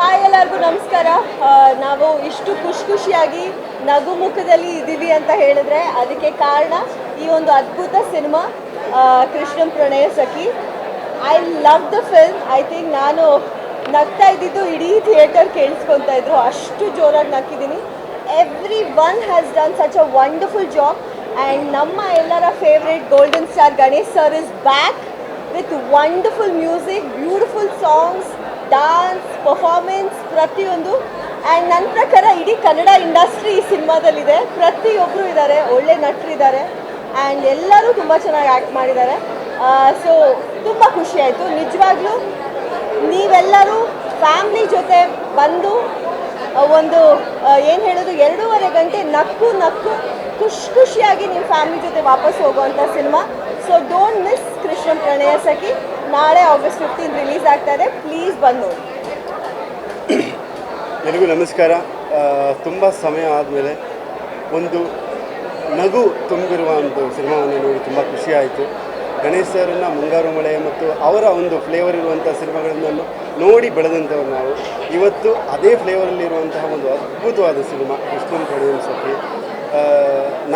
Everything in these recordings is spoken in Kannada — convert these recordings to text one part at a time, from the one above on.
ಹಾಯ್ ಎಲ್ಲರಿಗೂ ನಮಸ್ಕಾರ. ನಾವು ಇಷ್ಟು ಖುಷಿ ಖುಷಿಯಾಗಿ ನಗು ಮುಖದಲ್ಲಿ ಇದ್ದೀವಿ ಅಂತ ಹೇಳಿದ್ರೆ ಅದಕ್ಕೆ ಕಾರಣ ಈ ಒಂದು ಅದ್ಭುತ cinema Krishnan Pranaya Sakhi. I love the film I think ನಾನು ನಗ್ತಾ ಇದ್ದಿದ್ದು ಇಡೀ ಥಿಯೇಟರ್ ಕೇಳಿಸ್ಕೊತಾ ಇದ್ರು. ಅಷ್ಟು ಜೋರಾಗಿ ನಕ್ಕಿದ್ದೀನಿ everyone has done such a wonderful job and ನಮ್ಮ ಎಲ್ಲರ favourite golden star Ganesh sir is back with wonderful music beautiful songs dance performance ಪ್ರತಿಯೊಂದು. ಆ್ಯಂಡ್ ನನ್ನ ಪ್ರಕಾರ ಇಡೀ ಕನ್ನಡ ಇಂಡಸ್ಟ್ರಿ ಈ ಸಿನಿಮಾದಲ್ಲಿದೆ. ಪ್ರತಿಯೊಬ್ಬರು ಇದ್ದಾರೆ, ಒಳ್ಳೆ ನಟರಿದ್ದಾರೆ ಆ್ಯಂಡ್ ಎಲ್ಲರೂ ತುಂಬ ಚೆನ್ನಾಗಿ ಆ್ಯಕ್ಟ್ ಮಾಡಿದ್ದಾರೆ. ಸೊ ತುಂಬ ಖುಷಿ ಆಯಿತು. ನಿಜವಾಗ್ಲೂ ನೀವೆಲ್ಲರೂ ಫ್ಯಾಮ್ಲಿ ಜೊತೆ ಬಂದು ಒಂದು ಏನು ಹೇಳೋದು, ಎರಡೂವರೆ ಗಂಟೆ ನಕ್ಕು ನಕ್ಕು ಖುಷಿ ಖುಷಿಯಾಗಿ ನಿಮ್ಮ ಫ್ಯಾಮ್ಲಿ ಜೊತೆ ವಾಪಸ್ ಹೋಗುವಂಥ cinema. So don't miss Krishna Pranaya Sakhi ನಾಳೆ ಆಗಸ್ಟ್ ಫಿಫ್ಟೀನ್ ರಿಲೀಸ್ ಆಗ್ತಾ ಇದೆ. ಪ್ಲೀಸ್ ಬಂದು ನೋಡಿ. ಎಲ್ರಿಗೂ ನಮಸ್ಕಾರ. ತುಂಬ ಸಮಯ ಆದಮೇಲೆ ಒಂದು ನಗು ತುಂಬಿರುವ ಒಂದು ಸಿನಿಮಾವನ್ನು ನೋಡಿ ತುಂಬ ಖುಷಿ ಆಯಿತು. ಗಣೇಶ್ ಸರ್ನ ಮುಂಗಾರು ಮಳೆ ಮತ್ತು ಅವರ ಒಂದು ಫ್ಲೇವರ್ ಇರುವಂಥ ಸಿನಿಮಾಗಳನ್ನು ನೋಡಿ ಬೆಳೆದಂಥವ್ರು ನಾವು. ಇವತ್ತು ಅದೇ ಫ್ಲೇವರಲ್ಲಿರುವಂತಹ ಒಂದು ಅದ್ಭುತವಾದ ಸಿನಿಮಾ, ಕೃಷ್ಣನ್ ಪ್ರಣಯಂ ಸಖಿ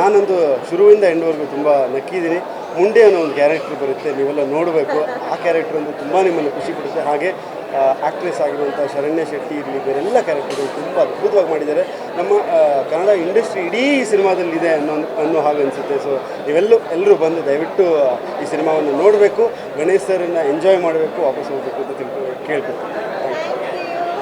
ನಾನೊಂದು ಶುರುವಿಂದ ಎಂಡ್ವರೆಗೂ ತುಂಬ ನಕ್ಕಿದ್ದೀನಿ. ಮುಂಡೆ ಅನ್ನೋ ಒಂದು ಕ್ಯಾರೆಕ್ಟರ್ ಬರುತ್ತೆ, ನೀವೆಲ್ಲ ನೋಡಬೇಕು. ಆ ಕ್ಯಾರೆಕ್ಟರ್ ಒಂದು ತುಂಬ ನಿಮ್ಮನ್ನು ಖುಷಿ ಪಡುತ್ತೆ. ಹಾಗೆ ಆ್ಯಕ್ಟ್ರೆಸ್ ಆಗಿರುವಂಥ ಶರಣ್ಯ ಶೆಟ್ಟಿ ಇರಲಿ, ಬೇರೆಲ್ಲ ಕ್ಯಾರೆಕ್ಟರ್ಗಳು ತುಂಬ ಅದ್ಭುತವಾಗಿ ಮಾಡಿದ್ದಾರೆ. ನಮ್ಮ ಕನ್ನಡ ಇಂಡಸ್ಟ್ರಿ ಇಡೀ ಸಿನಿಮಾದಲ್ಲಿದೆ ಅನ್ನೋ ಅನ್ನೋ ಹಾಗೆ ಅನಿಸುತ್ತೆ. ಸೊ ನೀವೆಲ್ಲೂ, ಎಲ್ಲರೂ ಬಂದು ದಯವಿಟ್ಟು ಈ ಸಿನಿಮಾವನ್ನು ನೋಡಬೇಕು. ಗಣೇಶ್ ಸರ್ನ ಎಂಜಾಯ್ ಮಾಡಬೇಕು, ವಾಪಸ್ ಹೋಗಬೇಕು ಅಂತ ತಿಳ್ಕೊ ಕೇಳ್ಕೊತೀನಿ